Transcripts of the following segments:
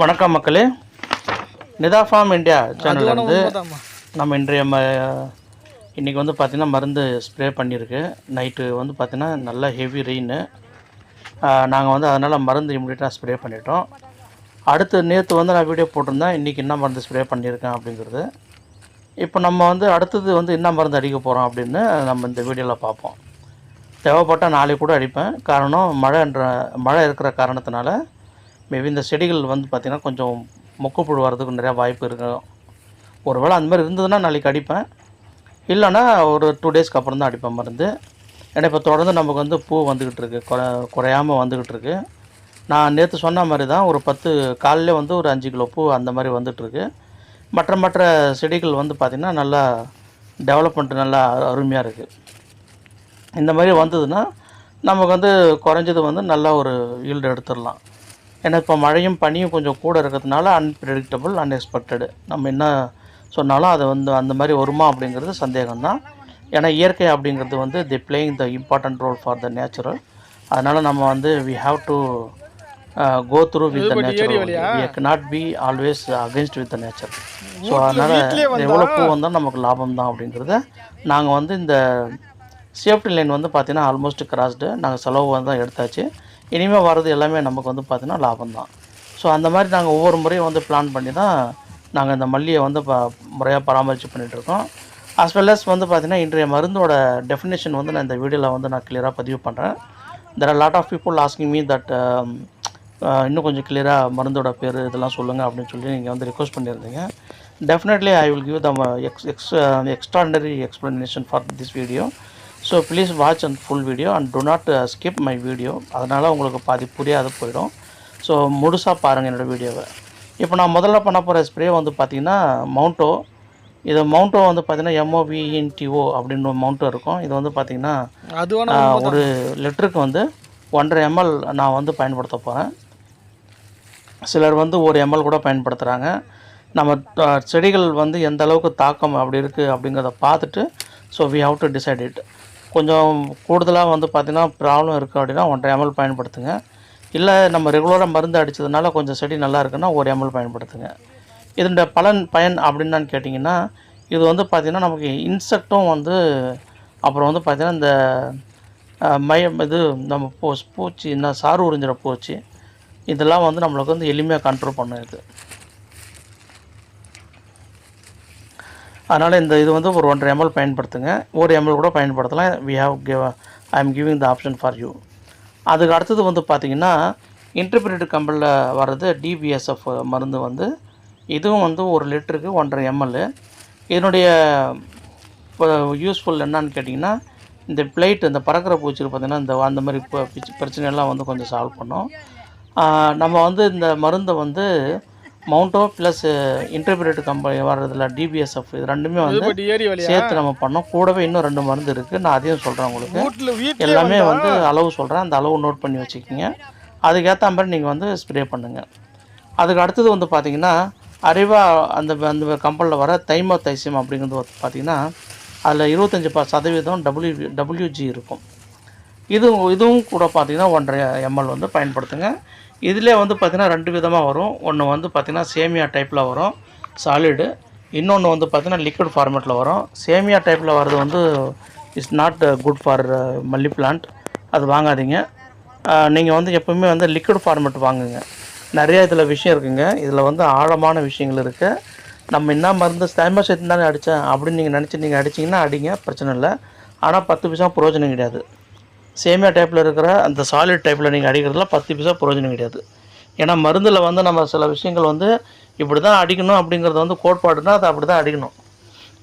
வணக்கம் மக்களே. Nita form India channel வந்து. நம்ம இன்றைய ம இன்றைக்கி வந்து பார்த்திங்கன்னா மருந்து ஸ்ப்ரே பண்ணியிருக்கு. நைட்டு வந்து பார்த்திங்கன்னா நல்லா ஹெவி ரெயின் நாங்கள் வந்து அதனால் மருந்து இம்மிடியட்டாக ஸ்ப்ரே பண்ணிட்டோம். அடுத்து நேற்று வந்து நான் வீடியோ போட்டிருந்தேன். இன்றைக்கி என்ன மருந்து ஸ்ப்ரே பண்ணியிருக்கேன் அப்படிங்கிறது. இப்போ நம்ம வந்து அடுத்தது வந்து என்ன மருந்து அடிக்க போகிறோம் அப்படின்னு நம்ம இந்த வீடியோவில் பார்ப்போம். தேவைப்பட்டால் நாளைக்கு கூட அடிப்பேன். காரணம் மழைன்ற மழை இருக்கிற காரணத்தினால மேபி இந்த செடிகள் வந்து பார்த்திங்கன்னா கொஞ்சம் மொக்குப்புழு வர்றதுக்கு நிறையா வாய்ப்பு இருக்கும் ஒருவேளை அந்த மாதிரி இருந்ததுன்னா நாளைக்கு அடிப்பேன். இல்லைன்னா ஒரு டூ டேஸ்க்கு அப்புறம் தான் அடிப்பேன் மருந்து. ஏன்னா இப்போ தொடர்ந்து நமக்கு வந்து பூ வந்துக்கிட்டு இருக்கு. குறை குறையாமல் வந்துக்கிட்டு இருக்கு. நான் நேற்று சொன்ன மாதிரி தான் ஒரு பத்து காலையிலே வந்து ஒரு அஞ்சு கிலோ பூ அந்த மாதிரி வந்துட்டுருக்கு மற்ற மற்ற செடிகள் வந்து பார்த்திங்கன்னா நல்லா டெவலப்மெண்ட் நல்லா அருமையாக இருக்குது இந்த மாதிரி வந்ததுன்னா நமக்கு வந்து குறைஞ்சது வந்து நல்லா ஒரு ஈல்டு எடுத்துடலாம். ஏன்னா இப்போ மழையும் பனியும் கொஞ்சம் கூட இருக்கிறதுனால அன்பிரடிக்டபுள் அன்எக்ஸ்பெக்டடு நம்ம என்ன சொன்னாலும் அது வந்து அந்த மாதிரி வருமா அப்படிங்கிறது சந்தேகம்தான். ஏன்னா இயற்கை அப்படிங்கிறது வந்து the playing the important role for the natural அதனால் நம்ம வந்து we have to go through with the natural not be always against with the nature so அதனால் எவ்வளோ பூ வந்தால் நமக்கு லாபம் தான் அப்படிங்கிறத நாங்கள் வந்து இந்த சேஃப்டி லைன் வந்து பார்த்தீங்கன்னா ஆல்மோஸ்ட் கிராஸ்டு நாங்கள் செலவு வந்து தான் எடுத்தாச்சு. இனிமேல் வர்றது எல்லாமே நமக்கு வந்து பார்த்திங்கன்னா லாபம் தான் ஸோ அந்த மாதிரி நாங்கள் ஒவ்வொரு முறையும் வந்து பிளான் பண்ணி தான் நாங்கள் இந்த மல்லியை வந்து ப முறையாக பராமரித்து பண்ணிகிட்ருக்கோம் அஸ் வெல் அஸ் வந்து பார்த்தீங்கன்னா இன்றைய மருந்தோட டெஃபினேஷன் வந்து நான் இந்த வீடியோவில் வந்து நான் கிளியராக பதிவு பண்ணுறேன் there are lot of people asking me that இன்னும் கொஞ்சம் கிளியராக மருந்தோட பேர் இதெல்லாம் சொல்லுங்கள் அப்படின்னு சொல்லி நீங்கள் வந்து ரிக்வஸ்ட் பண்ணியிருந்தீங்க. Definitely I will give them ex ex extraordinary explanation for this video so please watch and full video and do not skip my video அதனால் உங்களுக்கு பாதி புரியாத போயிடும். ஸோ முழுசாக பாருங்கள் என்னோடய வீடியோவை. இப்போ நான் முதல்ல பண்ண போகிற ஸ்ப்ரே வந்து பார்த்தீங்கன்னா மவுண்டோ இது மவுண்டோ வந்து பார்த்தீங்கன்னா எம்ஓவிஇன்டிஓ அப்படின்னு ஒரு மவுண்டோ இருக்கும். இது வந்து பார்த்தீங்கன்னா ஒரு லிட்டருக்கு வந்து ஒன்றரை எம்எல் நான் வந்து பயன்படுத்த போகிறேன் சிலர் வந்து ஒரு எம்எல் கூட பயன்படுத்துகிறாங்க நம்ம செடிகள் வந்து எந்த அளவுக்கு தாக்கம் அப்படி இருக்குது அப்படிங்கிறத பார்த்துட்டு so we have to decide it கொஞ்சம் கூடுதலாக வந்து பார்த்திங்கன்னா ப்ராப்ளம் இருக்குது அப்படின்னா ஒன்றரை எம்எல் பயன்படுத்துங்க. இல்லை நம்ம ரெகுலராக மருந்து அடித்ததுனால கொஞ்சம் செடி நல்லா இருக்குன்னா ஒரு எம்எல் பயன்படுத்துங்க. இதனுடைய பலன் பயன் அப்படின்னு கேட்டிங்கன்னா இது வந்து பார்த்திங்கன்னா நமக்கு இன்செக்டும் வந்து அப்புறம் வந்து பார்த்திங்கன்னா இந்த மயம் இது நம்ம பூ பூச்சி என்ன சாறு உறிஞ்சிற பூச்சி இதெல்லாம் வந்து நம்மளுக்கு வந்து எளிமையாக கண்ட்ரோல் பண்ணுது அதனால் இந்த இது வந்து ஒரு ஒன்றரை எம்எல் பயன்படுத்துங்க. ஒரு எம்எல் கூட பயன்படுத்தலாம். We have give I am giving the option for you அதுக்கு அடுத்தது வந்து பார்த்திங்கன்னா இன்டர்பிரேட்டட் கம்பெனியில் வர்றது டிபிஎஸ்எஃப் மருந்து வந்து இதுவும் வந்து ஒரு லிட்டருக்கு ஒன்றரை எம்எல் இதனுடைய யூஸ்ஃபுல் என்னன்னு கேட்டிங்கன்னா இந்த பிளேட் இந்த பறக்கிற பூச்சிக்கு பார்த்திங்கன்னா இந்த அந்த மாதிரி பிரச்சனையெல்லாம் வந்து கொஞ்சம் சால்வ் பண்ணும். நம்ம வந்து இந்த மருந்தை வந்து மவுண்டோ ப்ளஸ் இன்டர்பிரேட் கம்பெனி வர்றதுல டிபிஎஸ்எஃப் இது ரெண்டுமே வந்து சேர்த்து நம்ம பண்ணோம். கூடவே இன்னும் ரெண்டு மருந்து இருக்குது நான் அதையும் சொல்கிறேன் உங்களுக்கு. எல்லாமே வந்து? அளவு சொல்கிறேன் அந்த அளவு நோட் பண்ணி வச்சுக்கிங்க. அதுக்கேற்ற மாதிரி நீங்கள் வந்து ஸ்ப்ரே பண்ணுங்கள் அதுக்கு அடுத்தது வந்து பார்த்தீங்கன்னா அறிவா அந்த அந்த கம்பெனியில் வர தைமோ தைசியம் அப்படிங்கிறது பார்த்தீங்கன்னா அதில் இருபத்தஞ்சி ப சதவீதம் டபிள்யூ டபிள்யூஜி இருக்கும். இது இதுவும் கூட பார்த்தீங்கன்னா ஒன்றரை எம்எல் வந்து பயன்படுத்துங்க. இதிலே வந்து பார்த்திங்கன்னா ரெண்டு விதமாக வரும். ஒன்று வந்து பார்த்தீங்கன்னா சேமியா டைப்பில் வரும் சாலிடு இன்னொன்று வந்து பார்த்தீங்கன்னா லிக்விட் ஃபார்மேட்டில் வரும். சேமியா டைப்பில் வர்றது வந்து is not good for malli plant அது வாங்காதீங்க. நீங்கள் வந்து எப்பவுமே வந்து லிக்விட் ஃபார்மேட் வாங்குங்க. நிறைய இதில் விஷயம் இருக்குங்க. இதில் வந்து ஆழமான விஷயங்கள் இருக்குது நம்ம என்ன மருந்து தைமசத்து தானே அடித்தேன் அப்படின்னு நீங்கள் நினச்சி நீங்கள் அடிச்சிங்கன்னா அடிங்க பிரச்சனை இல்லை. ஆனால் பத்து பைசா பிரயோஜனம் கிடையாது. சேமியா டைப்பில் இருக்கிற அந்த சாலிட் டைப்பில் நீங்கள் அடிக்கிறதுல பத்து பைசா பிரயோஜனம் கிடையாது. ஏன்னா மருந்தில் வந்து நம்ம சில விஷயங்கள் வந்து இப்படி தான் அடிக்கணும் அப்படிங்கிறது வந்து கோட்பாடுனா அதை அப்படி தான் அடிக்கணும்.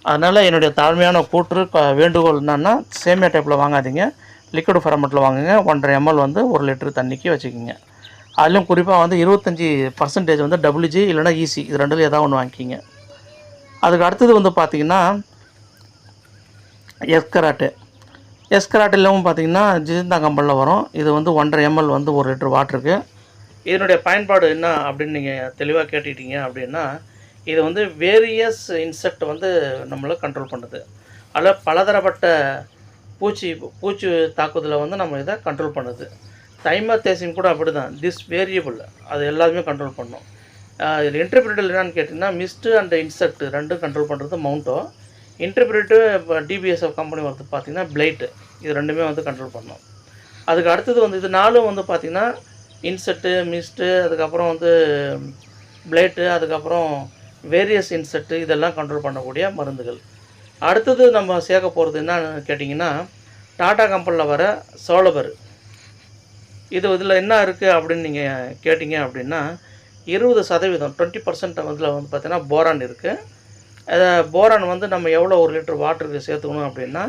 அதனால் என்னுடைய தாழ்மையான கூற்று வேண்டுகோள் என்னன்னா சேமியா டைப்பில் வாங்காதீங்க. லிக்விட் ஃபார்மெட்டில் வாங்குங்க. ஒன்றரை எம்எல் வந்து ஒரு லிட்டர் தண்ணிக்கு வச்சுக்கிங்க. அதிலும் குறிப்பாக வந்து இருபத்தஞ்சி பர்சன்டேஜ் வந்து டபிள்யூஜி இல்லைனா ஈசி இது ரெண்டில் ஏதாவது ஒன்று வாங்கிக்கிங்க. அதுக்கு அடுத்தது வந்து பார்த்தீங்கன்னா எஸ்கராட்டு. எஸ்கராட்டிலும் பார்த்தீங்கன்னா ஜிசிந்தா கம்பலில் வரும். இது வந்து ஒன்றரை எம்எல் வந்து ஒரு லிட்டர் வாட்டருக்கு இதனுடைய பயன்பாடு என்ன அப்படின்னு நீங்கள் தெளிவாக கேட்டுக்கிட்டீங்க அப்படின்னா இது வந்து வேரியஸ் இன்செக்ட் வந்து நம்மளை கண்ட்ரோல் பண்ணுது. அதில் பலதரப்பட்ட பூச்சி பூச்சி தாக்குதலை வந்து நம்ம இதை கண்ட்ரோல் பண்ணுது. தைமத்தேசியம் கூட அப்படி தான் திஸ் வேரியபிள் அது எல்லாத்தையுமே கண்ட்ரோல் பண்ணும். இதில் இன்டர்பிரிட்டல் என்னன்னு கேட்டிங்கன்னா மிஸ்ட்டு அண்ட் இன்செக்ட் ரெண்டும் கண்ட்ரோல் பண்ணுறது மவுண்டோ இன்டர்பிரேட்டு இப்போ டிபிஎஸ்எஃப் கம்பெனி வந்து பார்த்திங்கன்னா பிளைட்டு இது ரெண்டுமே வந்து கண்ட்ரோல் பண்ணோம் அதுக்கு அடுத்தது வந்து இது நாலும் வந்து பார்த்திங்கன்னா இன்செட்டு மிஸ்ட்டு அதுக்கப்புறம் வந்து பிளேட்டு அதுக்கப்புறம் வேரியஸ் இன்செட்டு இதெல்லாம் கண்ட்ரோல் பண்ணக்கூடிய மருந்துகள். அடுத்தது நம்ம சேர்க்க போகிறது என்னன்னு கேட்டிங்கன்னா டாடா கம்பெனியில் வர சோலபர் இது இதில் என்ன இருக்குது அப்படின்னு நீங்கள் கேட்டிங்க அப்படின்னா இருபது சதவீதம் டுவெண்ட்டி பர்சன்ட் இதில் வந்து பார்த்திங்கன்னா போரான் இருக்குது போரான் வந்து நம்ம எவ்வளோ ஒரு லிட்டர் வாட்டருக்கு சேர்த்துக்கணும் அப்படின்னா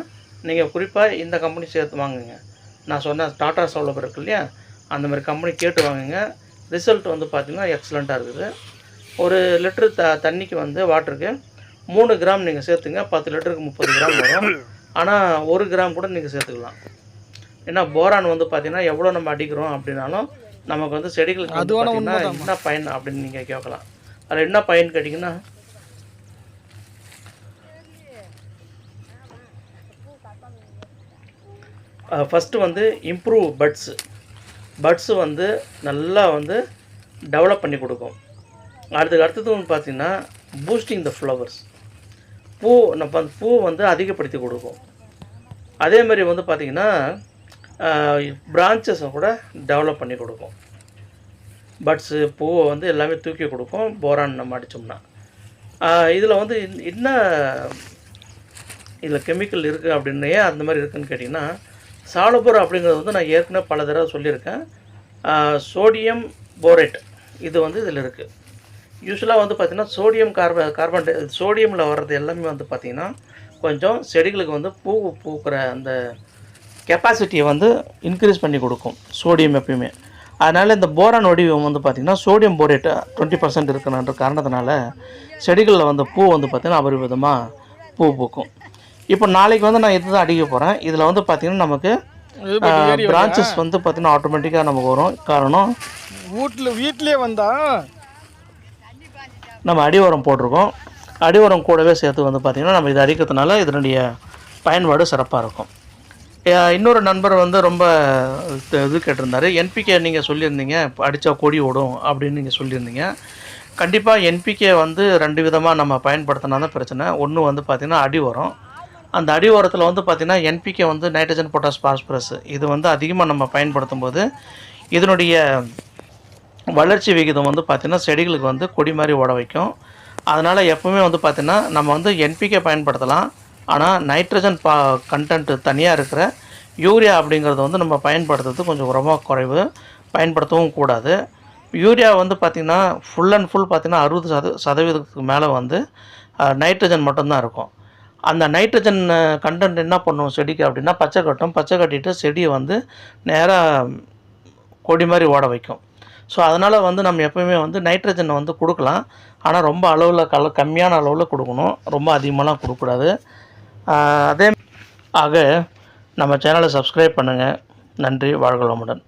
நீங்கள் குறிப்பாக இந்த கம்பெனி சேர்த்து வாங்குங்க. நான் சொன்ன டாடா சோலபர் இருக்கு இல்லையா? அந்த மாதிரி கம்பெனி கேட்டு வாங்குங்க. ரிசல்ட் வந்து பார்த்திங்கன்னா எக்ஸலண்ட்டாக இருக்குது. ஒரு லிட்டரு த தண்ணிக்கு வந்து வாட்டருக்கு மூணு கிராம் நீங்கள் சேர்த்துங்க. பத்து லிட்டருக்கு முப்பது கிராம் வரும். ஆனால் ஒரு கிராம் கூட நீங்கள் சேர்த்துக்கலாம். ஏன்னா போரான் வந்து பார்த்தீங்கன்னா எவ்வளோ நம்ம அடிக்கிறோம் அப்படின்னாலும் நமக்கு வந்து செடிகளுக்கு வந்து பார்த்தீங்கன்னா என்ன பயன் அப்படின்னு நீங்கள் கேட்கலாம். அதில் என்ன பயன் கேட்டிங்கன்னா ஃபஸ்ட்டு வந்து இம்ப்ரூவ் பட்ஸு பட்ஸு வந்து நல்லா வந்து டெவலப் பண்ணி கொடுக்கும். அடுத்து அடுத்தது வந்து பார்த்திங்கன்னா பூஸ்டிங் த ஃப்ளவர்ஸ் பூ நம்ம அந்த பூ வந்து அதிகப்படுத்தி கொடுக்கும். அதே மாதிரி வந்து பார்த்திங்கன்னா பிரான்ச்சஸை கூட டெவலப் பண்ணி கொடுக்கும். பட்ஸு பூவை வந்து எல்லாமே தூக்கி கொடுக்கும் போரான் நம்ம அடித்தோம்னா இதில் வந்து இன்- என்ன இதில் கெமிக்கல் இருக்குது அப்படின்னு ஏன் அந்த மாதிரி இருக்குன்னு கேட்டிங்கன்னா சாலபோர் அப்படிங்கிறது வந்து நான் ஏற்கனவே பல தடவை சொல்லியிருக்கேன். Sodium borate. இது வந்து இதில் இருக்குது யூஸ்வலாக வந்து பார்த்திங்கன்னா சோடியம் கார்ப கார்பன் டை சோடியமில் வர்றது எல்லாமே வந்து பார்த்திங்கன்னா கொஞ்சம் செடிகளுக்கு வந்து பூ பூக்கிற அந்த கெப்பாசிட்டியை வந்து இன்க்ரீஸ் பண்ணி கொடுக்கும். சோடியம் எப்பயுமே. அதனால் இந்த போரான் வடிவம் வந்து பார்த்திங்கன்னா சோடியம் போரேட்டு டுவெண்ட்டி பர்சன்ட் இருக்கணுன்ற காரணத்தினால செடிகளில் வந்து பூ வந்து பார்த்திங்கன்னா அபரிவிதமாக பூ பூக்கும். இப்போ நாளைக்கு வந்து நான் இதுதான் அடிக்க போகிறேன் இதில் வந்து பார்த்திங்கன்னா நமக்கு பிரான்ச்சஸ் வந்து? பார்த்திங்கன்னா ஆட்டோமேட்டிக்காக நமக்கு வரும். காரணம் வீட்டில் வீட்லேயே வந்தா? நம்ம அடி உரம் போட்டிருக்கோம். அடி உரம் கூடவே சேர்த்து வந்து பார்த்திங்கன்னா நம்ம இது அடிக்கிறதுனால இதனுடைய பயன்பாடு சிறப்பாக இருக்கும். இன்னொரு நண்பர் வந்து ரொம்ப இது இது கேட்டிருந்தாரு. என்பிகே நீங்கள் சொல்லியிருந்தீங்க அடித்தா கொடி ஓடும் அப்படின்னு நீங்கள் சொல்லியிருந்தீங்க. கண்டிப்பாக என்பிகே வந்து ரெண்டு விதமாக நம்ம பயன்படுத்தினா தான் பிரச்சனை. ஒன்று வந்து பார்த்திங்கன்னா அடி உரம் அந்த அடி உரத்தில் வந்து பார்த்திங்கன்னா என்பிகே வந்து நைட்ரஜன் பொட்டாஸ் பாஸ்பரஸ் இது வந்து அதிகமாக நம்ம பயன்படுத்தும் போது இதனுடைய வளர்ச்சி விகிதம் வந்து பார்த்திங்கன்னா செடிகளுக்கு வந்து கொடி மாதிரி ஓட வைக்கும். அதனால் எப்பவுமே வந்து பார்த்திங்கன்னா நம்ம வந்து என்பிகே பயன்படுத்தலாம். ஆனால் நைட்ரஜன் பா கண்டென்ட் தனியாக இருக்கிற யூரியா அப்படிங்கிறது வந்து நம்ம பயன்படுத்துறது கொஞ்சம் ரொம்ப குறைவு. பயன்படுத்தவும் கூடாது. யூரியா வந்து பார்த்திங்கன்னா ஃபுல் அண்ட் ஃபுல் பார்த்திங்கன்னா அறுபது சத சதவீதத்துக்கு மேலே வந்து நைட்ரஜன் மட்டும்தான் இருக்கும். அந்த நைட்ரஜன் கண்டென்ட் என்ன பண்ணும் செடிக்கு அப்படின்னா பச்சை கட்டும். பச்சை கட்டிட்டு செடியை வந்து நேராக கொடி மாதிரி ஓட வைக்கும். ஸோ அதனால் வந்து நம்ம எப்போயுமே வந்து நைட்ரஜனை வந்து கொடுக்கலாம். ஆனால் ரொம்ப அளவில் கல கம்மியான அளவில் கொடுக்கணும். ரொம்ப அதிகமாகலாம் கொடுக்கக்கூடாது. அதே ஆக நம்ம சேனலை சப்ஸ்கிரைப் பண்ணுங்கள் நன்றி வாழ்க வளமுடன்.